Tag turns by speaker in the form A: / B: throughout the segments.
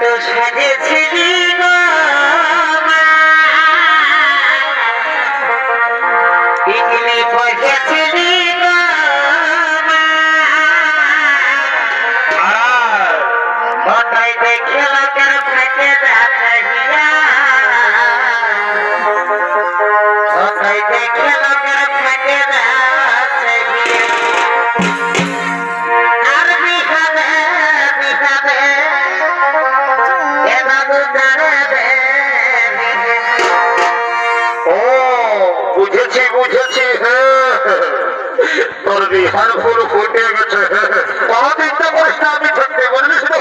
A: তো সাজেছিলি পিকনি বসেছিলি গো মা।
B: বুঝেছি বুঝেছি হ্যাঁ। তোর বিহার ফুটে গেছে চিন্তা করিস না আমি থাকতে বুঝলিস তো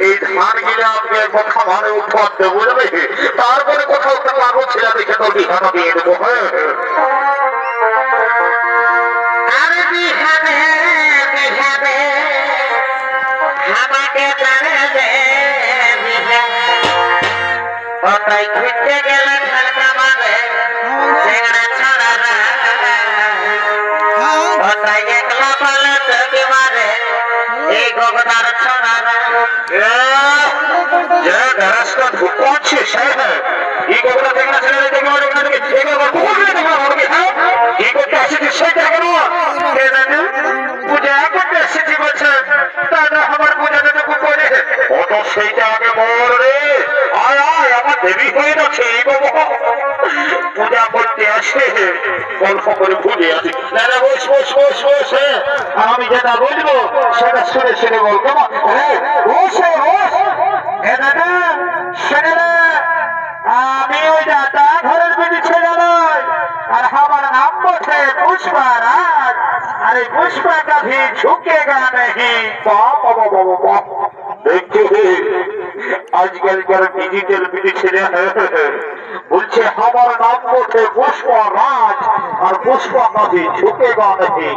B: এই ধান গিলে আমাকে একবার খামারে উঠাতে বুঝলি? তারপরে কোথাও একটা পাগল ছেলে দেখে তোর বিহার দিয়ে দেবো হ্যাঁ।
A: আমাকে জানাবে কোথায় ঘুরতে গেলে
B: সেইটা আগে বল রে। আয় আয়, আমার দেবী হয়ে বাবা। পূজা করতে আসে, গল্প করে ভুলে আসি। না না, বস বস বস বস হ্যাঁ। যেটা বলব সেটা শুনে শুনে বলব হ্যাঁ, আমি ওই দাদা ঘরের বেটি ছেলে নয় আর আমার নাম বসে পুষ্পা রাজ। আর এই পুষ্পা কাভি ঝুঁকে আজকালকার ডিজিটাল বিটি ছেলে হ্যাঁ, হ্যাঁ, বলছে আমার নাম বসে পুষ্পা রাজ আর পুষ্পা গাভি ঝুঁকে গা নেই